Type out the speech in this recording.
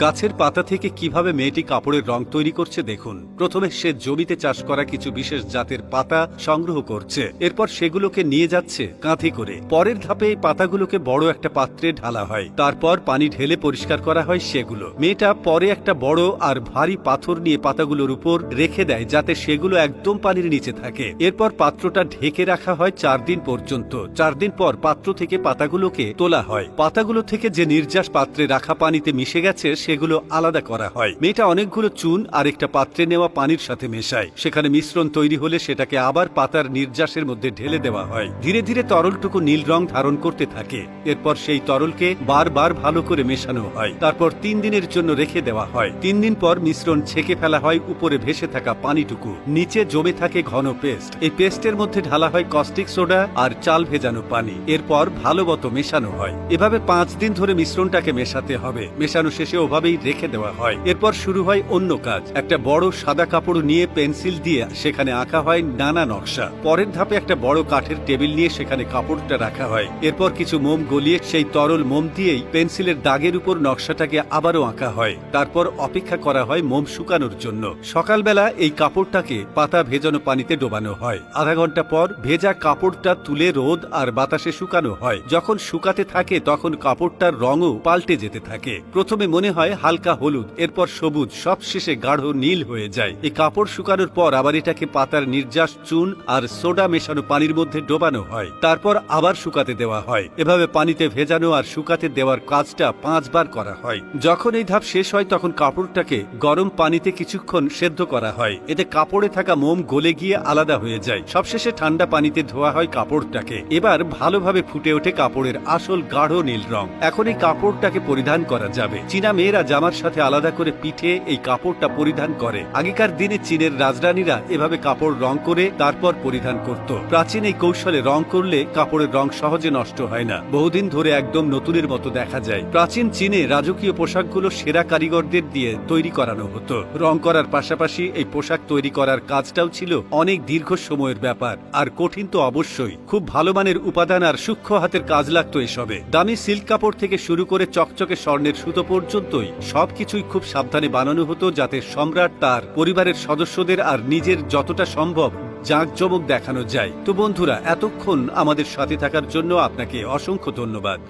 গাছের পাতা থেকে কীভাবে মেয়েটি কাপড়ের রং তৈরি করছে দেখুন। প্রথমে সে জমিতে চাষ করা কিছু বিশেষ জাতের পাতা সংগ্রহ করছে। এরপর সেগুলোকে নিয়ে যাচ্ছে কাঁধে করে। পরের ধাপে এই পাতাগুলোকে বড় একটা পাত্রে ঢালা হয়। তারপর পানি ঢেলে পরিষ্কার করা হয় সেগুলো। মেয়েটা পরে একটা বড় আর ভারী পাথর নিয়ে পাতাগুলোর উপর রেখে দেয় যাতে সেগুলো একদম পানির নিচে থাকে। এরপর পাত্রটা ঢেকে রাখা হয় চার দিন পর্যন্ত। চার দিন পর পাত্র থেকে পাতাগুলোকে তোলা হয়। পাতাগুলো থেকে যে নির্যাস পাত্রে রাখা পানিতে মিশে গেছে সেগুলো আলাদা করা হয়। মেয়েটা অনেকগুলো চুন আর একটা পাত্রে নেওয়া পানির সাথে মেশায়। সেখানে মিশ্রণ তৈরি হলে সেটাকে আবার পাতার নির্যাসের মধ্যে ঢেলে দেওয়া হয়। ধীরে ধীরে তরলটুকু নীল রং ধারণ করতে থাকে। এরপর সেই তরলকে বারবার ভালো করে মেশানো হয়। তারপর তিন দিনের জন্য রেখে দেওয়া হয়। তিন দিন পর মিশ্রণ ছেঁকে ফেলা হয় উপরে ভেসে থাকা পানিটুকু। নিচে জমে থাকে ঘন পেস্ট। এই পেস্টের মধ্যে ঢালা হয় কস্টিক সোডা আর চাল ভেজানো পানি। এরপর ভালো মতো মেশানো হয়। এভাবে পাঁচ দিন ধরে মিশ্রণটাকে মেশাতে হবে। মেশানো শেষে ওভাবেই রেখে দেওয়া হয়। এরপর শুরু হয় অন্য কাজ। একটা বড় সাদা কাপড় নিয়ে পেন্সিল দিয়ে সেখানে আঁকা হয় নানা নকশা। পরের ধাপে একটা বড় কাঠের টেবিল নিয়ে সেখানে কাপড়টা রাখা হয়। এরপর কিছু মোম গলিয়ে সেই তরল মোম দিয়েই পেন্সিলের দাগের উপর নকশাটাকে আবারও আঁকা হয়। তারপর অপেক্ষা করা হয় মোম শুকানোর জন্য। সকালবেলা এই কাপড়টাকে পাতা ভেজানো পানিতে ডোবানো হয়। আধা ঘণ্টা পর ভেজা কাপড়টা তুলে রোদ আর বাতাসে শুকানো হয়। যখন শুকাতে থাকে তখন কাপড়টার রঙও পাল্টে যেতে থাকে। প্রথমে মনে হয় হালকা হলুদ, এরপর সবুজ সব শেষে গাঢ় নীল হয়ে যায়। এই কাপড় শুকানোর পর আবার এটাকে পাতার নির্যাস চুন আর সোডা মেশানো পানির মধ্যে ডোবানো হয়। তারপর আবার শুকাতে দেওয়া হয়। এভাবে পানিতে ভেজানো আর শুকাতে দেওয়ার কাজটা পাঁচবার করা হয়। যখন এই ধাপ শেষ হয়, তখন কাপড়টাকে গরম পানিতে কিছুক্ষণ সেদ্ধ করা হয়। এতে কাপড়ে থাকা মোম গলে গিয়ে আলাদা হয়ে যায়। সবশেষে ঠান্ডা পানিতে ধোয়া হয় কাপড়টাকে। এবার ভালোভাবে ফুটে ওঠে কাপড়ের আসল গাঢ় নীল রং। এখন এই কাপড়টাকে পরিধান করা যাবে। চীনা মেয়েরা জামার সাথে আলাদা করে পিঠে এই কাপড়টা পরিধান করে। আগেকার দিনে চীনের রাজরানীরা এভাবে কাপড় রং করে তারপর পরিধান করত। প্রাচীন এই কৌশলে রং করলে কাপড়ের রং সহজে নষ্ট হয় না। বহুদিন ধরে একদম নতুনের মতো দেখা যায়। প্রাচীন চীনে রাজকীয় পোশাকগুলো সেরা কারিগরদের দিয়ে তৈরি করানো হতো। রং করার পাশাপাশি এই পোশাক তৈরি করার কাজটাও ছিল অনেক দীর্ঘ সময়ের ব্যাপার। আর কঠিন তো অবশ্যই। খুব ভালো মানের উপাদান আর সূক্ষ্ম হাতের কাজ লাগতো এসবে। দামি সিল্ক কাপড় থেকে শুরু করে চকচকে স্বর্ণের সুতো পর্যন্তই সবকিছুই খুব সাবধানে বানানো হতো যাতে সম্রাট তার পরিবারের সদস্যদের আর নিজের যতটা সম্ভব জাঁকজমক দেখানো যায়। তো বন্ধুরা, এতক্ষণ আমাদের সাথে থাকার জন্য আপনাকে অসংখ্য ধন্যবাদ।